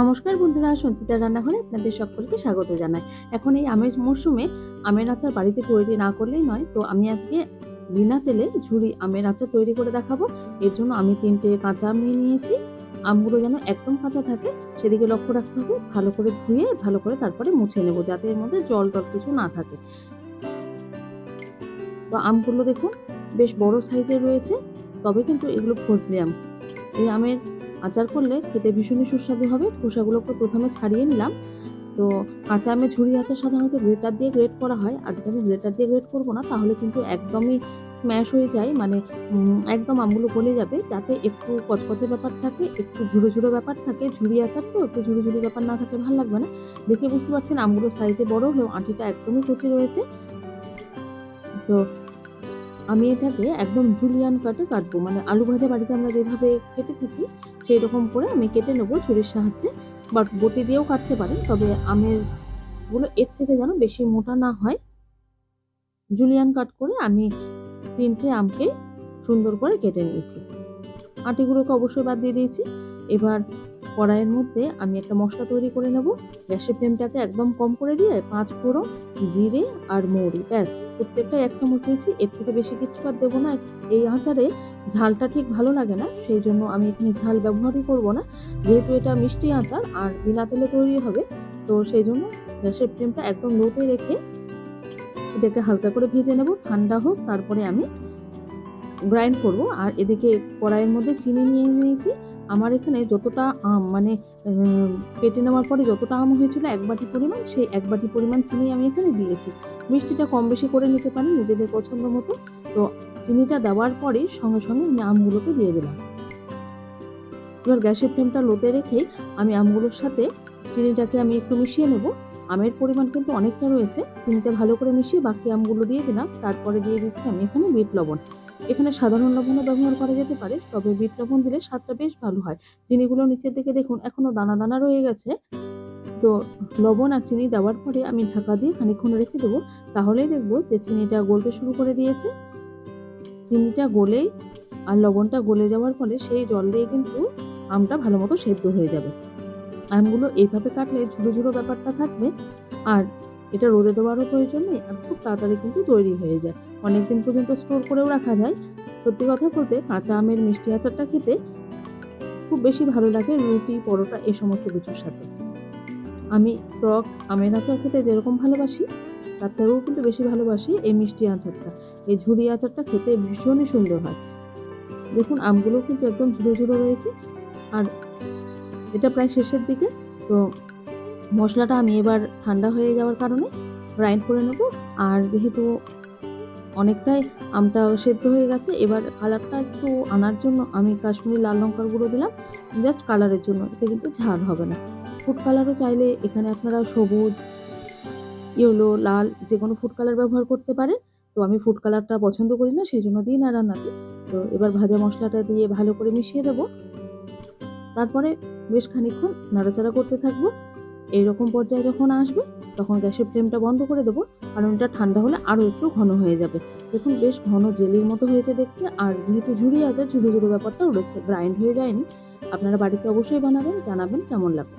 নমস্কার বন্ধুরা, সঞ্চিতা রান্নাঘরে আপনাদের সকলকে স্বাগত জানাই। এখন এই আমের মরশুমে আমের আচার বাড়িতে তৈরি না করলেই নয়, তো আমি আজকে বিনা তেলে ঝুড়ি আমের আচার তৈরি করে দেখাবো। এর জন্য আমি তিনটে কাঁচা আম নিয়ে নিয়েছি। আমগুলো যেন একদম কাঁচা থাকে, সেদিকে লক্ষ্য রাখতে হবে, ভালো করে ধুয়ে, ভালো করে তারপরে মুছে নেব, যাতে এর মধ্যে জল টল কিছু না থাকে। তো আমগুলো দেখুন, বেশ বড় সাইজের রয়েছে, তবে কিন্তু এগুলো ফজলি আম। এই আমের আচার করলে খেতে ভীষণই সুস্বাদু হবে। খোসাগুলোকে প্রথমে ছাড়িয়ে নিলাম। তো কাঁচা আমের ঝুড়ি আচার সাধারণত গ্রেটার দিয়ে গ্রেট করা হয়। আজকে আমি গ্রেটার দিয়ে গ্রেট করব না, তাহলে কিন্তু একদমই স্ম্যাশ হয়ে যায়। মানে একদম আমগুলো গলে যাবে। যাতে একটু কচকচে ব্যাপার থাকে, একটু ঝুড়ো ঝুড়ো ব্যাপার থাকে। ঝুড়ি আচার তো, একটু ঝুড়ো ঝুড়ি ব্যাপার না থাকলে ভালো লাগবে না। দেখে বুঝতে পারছেন আমগুলো সাইজে বড় হলেও আঁটিটা একদমই কচি রয়েছে। তো আমি এটাকে একদম জুলিয়ান কাটে কাটবো। মানে আলু ভাজা বাড়িতে আমরা যেভাবে কেটে থাকি সেই রকম করে আমি কেটে নেব ছুরির সাহায্যে। বাট বটি দিয়েও কাটতে পারেন, তবে আমেরগুলো এর থেকে যেন বেশি মোটা না হয়। জুলিয়ান কাট করে আমি তিনটে আমকে সুন্দর করে কেটে নিয়েছি। আটিগুলোকে অবশ্যই বাদ দিয়ে দিয়েছি। এবার কড়াইয়ের মধ্যে আমি একটা মশলা তৈরি করে নেব। গ্যাসের ফ্লেমটাকে একদম কম করে দিয়ে পাঁচ ফোড়ন জিরে আর মৌরি, ব্যাস। প্রত্যেকটা এক চামচ দিয়েছি, এর থেকে বেশি কিছু আর দেবো না। এই আচারে ঝালটা ঠিক ভালো লাগে না, সেই জন্য আমি এখানে ঝাল ব্যবহারই করব না। যেহেতু এটা মিষ্টি আচার, আর বিনা তেলে তৈরি হবে, তো সেই জন্য গ্যাসের ফ্লেমটা একদম লোতে রেখে এটাকে হালকা করে ভেজে নেব। ঠান্ডা হোক, তারপরে আমি গ্রাইন্ড করব। আর এদিকে কড়াইয়ের মধ্যে চিনি নিয়ে নিয়েছি। আমার এখানে যতটা আম মানে কেটে নেওয়ার পরে যতটা আম হয়েছিল এক বাটি পরিমাণ, সেই এক বাটি পরিমাণ চিনি আমি এখানে দিয়েছি। মিষ্টিটা কম বেশি করে নিতে পারেন নিজেদের পছন্দ মতো। তো চিনিটা দেওয়ার পরে সঙ্গে সঙ্গে আমি আমগুলোকে দিয়ে দিলাম। এবার গ্যাসের ফ্লেমটা লোতে রেখে আমি আমগুলোর সাথে চিনিটাকে আমি একটু মিশিয়ে নেব। আমের পরিমাণ কিন্তু অনেকটা রয়েছে। চিনিটা ভালো করে মিশিয়ে বাকি আমগুলো দিয়ে দিলাম। তারপরে দিয়ে দিচ্ছি আমি এখানে বিট লবণ। এখানে সাধারণ লবণও ব্যবহার করা যেতে পারে, তবে বিট লবণ দিলে স্বাদটা বেশ ভালো হয়। চিনিগুলো নিচের দিকে দেখুন, এখনও দানা দানা রয়ে গেছে। তো লবণ আর চিনি দেওয়ার পরে আমি ঢাকা দিয়ে খানিকক্ষণ রেখে দেবো। তাহলেই দেখব যে চিনিটা গলতে শুরু করে দিয়েছে। চিনিটা গলে আর লবণটা গলে যাওয়ার ফলে সেই জল দিয়ে কিন্তু আমটা ভালো মতো সেদ্ধ হয়ে যাবে। আমগুলো এইভাবে কাটলে ঝুড়ো ঝুড়ো ব্যাপারটা থাকবে। আর এটা রোদে দেওয়ারও প্রয়োজন নেই আর খুব তাড়াতাড়ি কিন্তু তৈরি হয়ে যায়। অনেকদিন পর্যন্ত স্টোর করেও রাখা যায়। সত্যি কথা বলতে কাঁচা আমের মিষ্টি আচারটা খেতে খুব বেশি ভালো লাগে রুটি, পরোটা এ সমস্ত কিছুর সাথে। আমি টক আমের আচার খেতে যেরকম ভালোবাসি, তার থেকেও কিন্তু বেশি ভালোবাসি এই মিষ্টি আচারটা। এই ঝুড়ি আচারটা খেতে ভীষণই সুন্দর হয়। দেখুন আমগুলো কিন্তু একদম ঝুড়ো ঝুড়ো রয়েছে। আর এটা প্রায় শেষের দিকে, তো মশলাটা আমি এবার ঠান্ডা হয়ে যাওয়ার কারণে গ্রাইন্ড করে নেব। আর যেহেতু অনেকটাই আমটা সেদ্ধ হয়ে গেছে, এবার কালারটা একটু আনার জন্য আমি কাশ্মীরি লাল লঙ্কার গুঁড়ো দিলাম। জাস্ট কালারের জন্য, এতে কিন্তু ঝাল হবে না। ফুড কালারও চাইলে এখানে আপনারা সবুজ, ইয়েলো, লাল যে কোনো ফুড কালার ব্যবহার করতে পারেন। তো আমি ফুড কালারটা পছন্দ করি না, সেই জন্য দিই না রান্নাতে। তো এবার ভাজা মশলাটা দিয়ে ভালো করে মিশিয়ে দেবো। তারপরে বেশ খানিকক্ষণ নাড়াচাড়া করতে থাকব। এইরকম পর্যায়ে যখন আসবে, তখন গ্যাসের ফ্লেমটা বন্ধ করে দেবো। কারণ এটা ঠান্ডা হলে আরও একটু ঘন হয়ে যাবে। দেখুন, বেশ ঘন জেলির মতো হয়েছে দেখতে। আর যেহেতু ঝুড়ি আছে, ঝুড়ি ঝুড়ো ব্যাপারটা রয়েছে গ্রাইন্ড হয়ে যায়নি। আপনারা বাড়িতে অবশ্যই বানাবেন, জানাবেন কেমন লাগবে